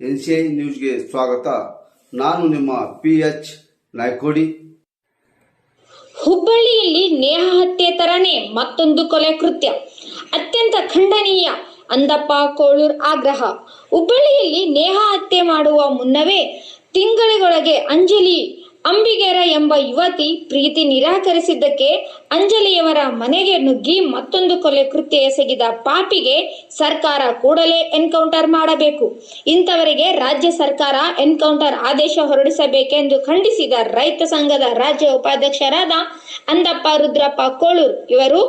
NCI ನ್ಯೂಸ್ಗೆ ಸ್ವಾಗತ. ನಾನು ನಿಮ್ಮ ಪಿ ಎಚ್ ನಾಯ್ಕೋಡಿ. ಹುಬ್ಬಳ್ಳಿಯಲ್ಲಿ ನೇಹ ಹತ್ಯೆ ತರನೇ ಮತ್ತೊಂದು ಕೊಲೆ ಕೃತ್ಯ. ಅತ್ಯಂತ ಖಂಡನೀಯ ಅಂದಪ್ಪ ಕೋಳೂರ್ ಆಗ್ರಹ. ಹುಬ್ಬಳ್ಳಿಯಲ್ಲಿ ನೇಹ ಹತ್ಯೆ ಮಾಡುವ ಮುನ್ನವೇ ತಿಂಗಳಿಗೊಳಗೆ ಅಂಜಲಿ ಅಂಬಿಗೇರ ಎಂಬ ಯುವತಿ ಪ್ರೀತಿ ನಿರಾಕರಿಸಿದ್ದಕ್ಕೆ ಅಂಜಲಿಯವರ ಮನೆಗೆ ನುಗ್ಗಿ ಮತ್ತೊಂದು ಕೊಲೆ ಕೃತ್ಯ ಎಸಗಿದ ಪಾಪಿಗೆ ಸರ್ಕಾರ ಕೂಡಲೇ ಎನ್ಕೌಂಟರ್ ಮಾಡಬೇಕು. ಇಂಥವರಿಗೆ ರಾಜ್ಯ ಸರ್ಕಾರ ಎನ್ಕೌಂಟರ್ ಆದೇಶ ಹೊರಡಿಸಬೇಕೆಂದು ಖಂಡಿಸಿದ ರೈತ ಸಂಘದ ರಾಜ್ಯ ಉಪಾಧ್ಯಕ್ಷರಾದ ಅಂದಪ್ಪ ರುದ್ರಪ್ಪ ಕೋಳೂರ್ ಇವರು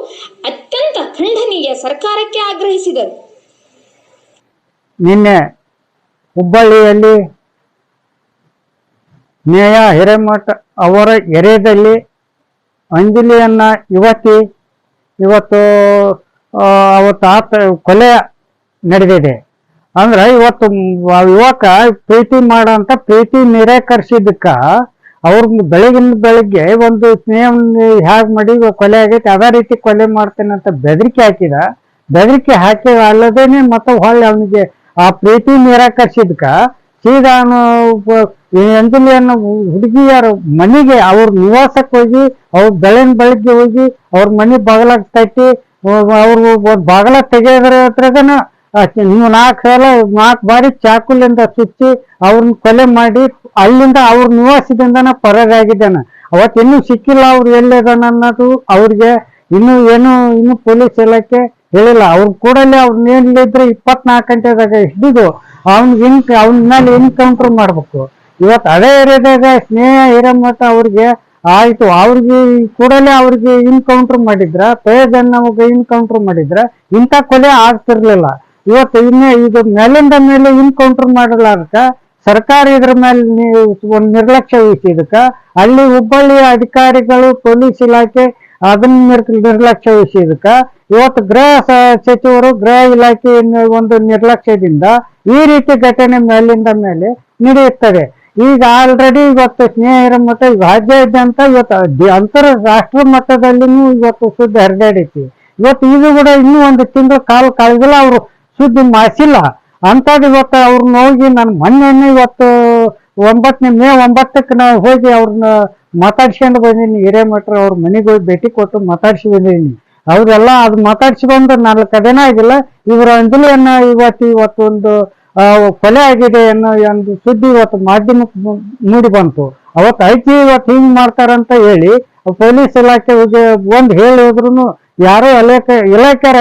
ಅತ್ಯಂತ ಖಂಡನೀಯ ಸರ್ಕಾರಕ್ಕೆ ಆಗ್ರಹಿಸಿದರು. ನಿನ್ನೆ ಹುಬ್ಬಳ್ಳಿಯಲ್ಲಿ ನೇಯ ಹಿರೇಮಠ ಅವರ ಎರೆದಲ್ಲಿ ಅಂಜಲಿಯನ್ನ ಯುವತಿ ಇವತ್ತು ಅವತ್ತು ಆತ ಕೊಲೆ ನಡೆದಿದೆ. ಅಂದ್ರೆ ಇವತ್ತು ಯುವಕ ಪ್ರೀತಿ ಮಾಡಂತ ಪ್ರೀತಿ ನಿರಾಕರಿಸಿದ್ದಕ್ಕ ಅವ್ರ ಬೆಳಗಿನ ಬೆಳಿಗ್ಗೆ ಒಂದು ಸ್ನೇಹ ಹ್ಯಾಗ್ ಮಾಡಿ ಕೊಲೆ ಆಗೈತೆ, ಅದೇ ರೀತಿ ಕೊಲೆ ಮಾಡ್ತೇನೆ ಅಂತ ಬೆದರಿಕೆ ಹಾಕಿದ. ಬೆದರಿಕೆ ಹಾಕಿ ಅಲ್ಲದೇನೆ ಮತ್ತೆ ಹೊಳ್ಳಿ ಅವನಿಗೆ ಆ ಪ್ರೀತಿ ನಿರಾಕರಿಸಿದ್ಕ ಈ ಅಂಜಲಿಯನ್ನು ಹುಡುಗಿಯರ ಮನೆಗೆ ಅವ್ರ ನಿವಾಸಕ್ಕೆ ಹೋಗಿ, ಅವ್ರ ಬೆಳಗಿನ ಬೆಳಗ್ಗೆ ಹೋಗಿ, ಅವ್ರ ಮನೆ ಬಾಗಲಾಗ ತಟ್ಟಿ ಅವ್ರು ಬಾಗಲ ತೆಗೆಯೋದ್ರ ಹತ್ರಗನ ನೀವು ನಾಲ್ಕು ಸಲ ನಾಲ್ಕು ಬಾರಿ ಚಾಕುಲಿಂದ ಸುತ್ತಿ ಅವ್ರನ್ನ ಕೊಲೆ ಮಾಡಿ, ಅಲ್ಲಿಂದ ಅವ್ರ ನಿವಾಸದಿಂದನ ಪರಾರಾಗಿದ್ದಾನ. ಅವತ್ತಿನ್ನೂ ಸಿಕ್ಕಿಲ್ಲ ಅವ್ರು ಎಲ್ಲಿದಾನ ಅನ್ನೋದು ಅವ್ರಿಗೆ, ಇನ್ನು ಏನು, ಇನ್ನು ಪೊಲೀಸ್ ಇಲಾಖೆ ಹೇಳಿಲ್ಲ. ಅವ್ರ ಕೂಡಲೇ ಅವ್ರನ್ನ ಏನಿದ್ರೆ ಇಪ್ಪತ್ನಾಲ್ಕು ಗಂಟೆದಾಗ ಹಿಡಿದು ಅವ್ನಿಗೆ ಇನ್ ಅವ್ನ ಮೇಲೆ ಎನ್ಕೌಂಟರ್ ಮಾಡ್ಬೇಕು. ಇವತ್ತು ಅದೇ ಏರಿಯಾದಾಗ ಸ್ನೇಹ ಹಿರೇಮಠ ಅವ್ರಿಗೆ ಆಯ್ತು. ಅವ್ರಿಗೆ ಕೂಡಲೇ ಅವ್ರಿಗೆ ಇನ್ಕೌಂಟರ್ ಮಾಡಿದ್ರ, ಪ್ರಯೋಜನ ನಮಗೆ ಇನ್ಕೌಂಟರ್ ಮಾಡಿದ್ರ, ಇಂಥ ಕೊಲೆ ಆಗ್ತಿರ್ಲಿಲ್ಲ. ಇವತ್ತು ಇನ್ನೇ ಇದು ಮೇಲಿಂದ ಮೇಲೆ ಇನ್ಕೌಂಟರ್ ಮಾಡಲಾರ್ಕ ಸರ್ಕಾರ ಇದ್ರ ಮೇಲೆ ಒಂದು ನಿರ್ಲಕ್ಷ್ಯ ವಹಿಸಿದಕ್ಕ ಅಲ್ಲಿ ಹುಬ್ಬಳ್ಳಿ ಅಧಿಕಾರಿಗಳು, ಪೊಲೀಸ್ ಇಲಾಖೆ ಅದನ್ನ ನಿರ್- ನಿರ್ಲಕ್ಷ್ಯ ವಹಿಸಿದಕ್ಕ ಇವತ್ತು ಗೃಹ ಸಚಿವರು ಗೃಹ ಇಲಾಖೆ ಒಂದು ನಿರ್ಲಕ್ಷ್ಯದಿಂದ ಈ ರೀತಿ ಘಟನೆ ಮೇಲಿಂದ ಮೇಲೆ ನಡೆಯುತ್ತದೆ. ಈಗ ಆಲ್ರೆಡಿ ಇವತ್ತು ಸ್ನೇಹಿತರ ಮಟ್ಟ ರಾಜ್ಯಾದ್ಯಂತ ಇವತ್ತು ಅಂತರ ರಾಷ್ಟ್ರ ಮಟ್ಟದಲ್ಲಿನೂ ಇವತ್ತು ಸುದ್ದಿ ಹರಿದಾಡೈತಿ. ಇವತ್ತು ಇದು ಕೂಡ ಇನ್ನೂ ಒಂದು ತಿಂಗಳು ಕಾಲ ಕಳೆದಿಲ್ಲ, ಅವರು ಸುದ್ದಿ ಮಾಡಿಸಿಲ್ಲ. ಅಂಥದ್ದು ಇವತ್ತು ಅವ್ರನ್ನ ಹೋಗಿ ನಾನು ಮೊನ್ನೆ ಇವತ್ತು ಒಂಬತ್ತನೇ, ಮೇ ಒಂಬತ್ತಕ್ಕೆ ನಾವು ಹೋಗಿ ಅವ್ರನ್ನ ಮಾತಾಡ್ಸ್ಕೊಂಡು ಬಂದೀನಿ. ಹಿರೇಮಠರು ಅವ್ರ ಮನೆಗೆ ಹೋಗಿ ಭೇಟಿ ಕೊಟ್ಟು ಮಾತಾಡ್ಸಿ ಬಂದೀನಿ. ಅವರೆಲ್ಲ ಅದು ಮಾತಾಡ್ಸ್ಕೊಂಡು ನಾಲ್ಕು ಅದೇನ ಆಗಿಲ್ಲ. ಇವರ ಅಂಜಲಿಯನ್ನ ಇವತ್ತು ಇವತ್ತು ಒಂದು ಕೊಲೆ ಆಗಿದೆ ಅನ್ನೋ ಒಂದು ಸುದ್ದಿ ಇವತ್ತು ಮಾಧ್ಯಮಕ್ಕೆ ಮೂಡಿ ಬಂತು. ಅವತ್ತು ಐತಿ ಇವತ್ತು ಹಿಂಗ್ ಮಾಡ್ತಾರಂತ ಹೇಳಿ ಪೊಲೀಸ್ ಇಲಾಖೆ ಹೋಗಿ ಒಂದು ಹೇಳಿ ಹೋದ್ರು ಯಾರೋ ಇಲಾಖೆ ಇಲಾಖೆ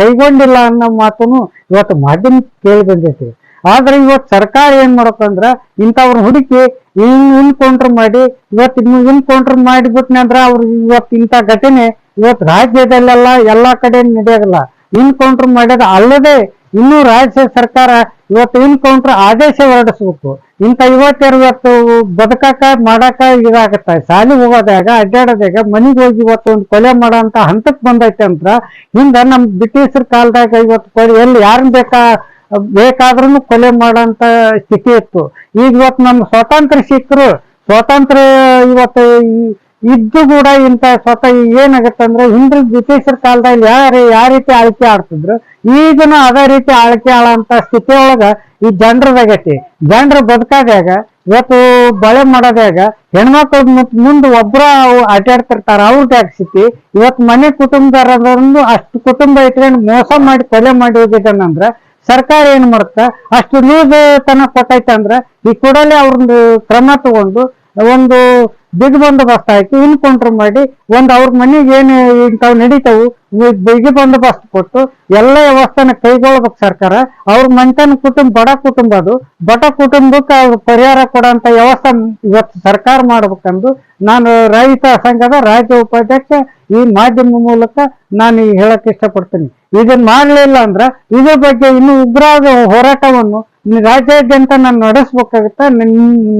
ಕೈಗೊಂಡಿಲ್ಲ ಅನ್ನೋ ಮಾತನ್ನು ಇವತ್ತು ಮಾಧ್ಯಮಕ್ಕೆ ಕೇಳಿ ಬಂದೈತಿ. ಆದ್ರೆ ಇವತ್ತು ಸರ್ಕಾರ ಏನ್ ಮಾಡಕಂದ್ರ ಇಂಥವ್ರ ಹುಡುಕಿ ಇನ್ ಇನ್ಕೌಂಟರ್ ಮಾಡಿ, ಇವತ್ತು ಇನ್ಕೌಂಟರ್ ಮಾಡಿಬಿಟ್ನಂದ್ರ ಅವ್ರು ಇವತ್ತು ಇಂಥ ಘಟನೆ ಇವತ್ತು ರಾಜ್ಯದಲ್ಲೆಲ್ಲ ಎಲ್ಲಾ ಕಡೆ ನಡೆಯೋದಿಲ್ಲ ಇನ್ಕೌಂಟರ್ ಮಾಡ್ಯದ ಅಲ್ಲದೆ ಇನ್ನೂ ರಾಜ್ಯ ಸರ್ಕಾರ ಇವತ್ತು ಇನ್ಕೌಂಟರ್ ಆದೇಶ ಹೊರಡಿಸ್ಬೇಕು. ಇಂಥ ಯುವತಿಯರು ಇವತ್ತು ಬದುಕಾಕ ಮಾಡಾಕ ಇದಾಗತ್ತ. ಶಾಲೆ ಹೋಗೋದಾಗ ಅಡ್ಡಾಡೋದಾಗ ಮನೆಗೆ ಹೋಗಿ ಇವತ್ತು ಒಂದು ಕೊಲೆ ಮಾಡೋ ಹಂತಕ್ಕೆ ಬಂದೈತೆ ಅಂತ ಹಿಂದೆ ನಮ್ಮ ಬ್ರಿಟಿಷರ ಕಾಲದಾಗ ಇವತ್ತು ಕೊಲೆ ಎಲ್ಲಿ ಯಾರನ್ನ ಬೇಕಾ ಬೇಕಾದ್ರೂ ಕೊಲೆ ಮಾಡೋಂಥ ಸ್ಥಿತಿ ಇತ್ತು. ಈಗ ಇವತ್ತು ನಮ್ಮ ಸ್ವಾತಂತ್ರ್ಯ ಸಿಕ್ಕರು ಸ್ವಾತಂತ್ರ್ಯ ಇವತ್ತು ಇದ್ದು ಕೂಡ ಇಂತ ಸ್ವತಃ ಏನಾಗತ್ತಂದ್ರೆ ಹಿಂದಿನ ಬ್ರಿಟಿಷರ ಕಾಲದಲ್ಲಿ ಯಾರು ಯಾವ ರೀತಿ ಆಳ್ಕೆ ಆಡ್ತಿದ್ರು, ಈಗನು ಅದೇ ರೀತಿ ಆಳ್ಕೆ ಆಳಂತ ಸ್ಥಿತಿ ಒಳಗ ಈ ಜನರದಾಗೈತಿ. ಜನರು ಬದುಕಾದಾಗ ಇವತ್ತು ಬಳೆ ಮಾಡೋದಾಗ ಹೆಣ್ಮಕ್ಳು ಮುಂದೆ ಒಬ್ರ ಅಡ್ಡಾಡ್ತಿರ್ತಾರ ಅವ್ರದ್ದು ಸ್ಥಿತಿ? ಇವತ್ತು ಮನೆ ಕುಟುಂಬದವರನ್ನು ಅಷ್ಟು ಕುಟುಂಬ ಇಟ್ಕೊಂಡು ಮೋಸ ಮಾಡಿ ಕೊಲೆ ಮಾಡಿ ಹೋಗಿದ್ದಾನಂದ್ರ ಸರ್ಕಾರ ಏನ್ ಮಾಡುತ್ತ ಅಷ್ಟು ಲೂಸ್ ತನಕ ಕೊಟ್ಟೈತೆ ಅಂದ್ರ ಈ ಕೂಡಲೇ ಅವ್ರದ್ದು ಕ್ರಮ ತಗೊಂಡು ಒಂದು ಬಿಗ್ ಬಂದೋಬಸ್ತ್ ಹಾಕಿ ಇನ್ಕೌಂಟರ್ ಮಾಡಿ ಒಂದು ಅವ್ರ ಮನೆಗೆ ಏನು ಇಂಥವು ನಡೀತಾವು ಬಿಗಿ ಬಂದೋಬಸ್ತ್ ಕೊಟ್ಟು ಎಲ್ಲ ವ್ಯವಸ್ಥೆನ ಕೈಗೊಳ್ಬೇಕು ಸರ್ಕಾರ. ಅವ್ರ ಮಂತನ ಕುಟುಂಬ, ಬಡ ಕುಟುಂಬ ಅದು. ಬಡ ಕುಟುಂಬಕ್ಕೆ ಅವ್ರ ಪರಿಹಾರ ಕೊಡೋಂಥ ವ್ಯವಸ್ಥೆ ಇವತ್ತು ಸರ್ಕಾರ ಮಾಡ್ಬೇಕಂದು ನಾನು ರೈತ ಸಂಘದ ರಾಜ್ಯ ಉಪಾಧ್ಯಕ್ಷ ಈ ಮಾಧ್ಯಮ ಮೂಲಕ ನಾನು ಹೇಳಕ್ ಇಷ್ಟಪಡ್ತೀನಿ. ಇದನ್ನ ಮಾಡಲಿಲ್ಲ ಅಂದ್ರೆ ಇದ್ರ ಬಗ್ಗೆ ಇನ್ನು ಉಗ್ರವಾದ ಹೋರಾಟವನ್ನು ರಾಜ್ಯಾದ್ಯಂತ ನಾನು ನಡೆಸ್ಬೇಕಾಗತ್ತ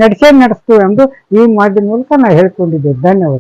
ನಡೆಸೇ ನಡೆಸ್ತೀವಿ ಎಂದು ಈ ಮಾಧ್ಯಮ ಮೂಲಕ ನಾನು ಹೇಳ್ಕೊಂಡಿದ್ದೆ ಧನ್ಯವಾದ.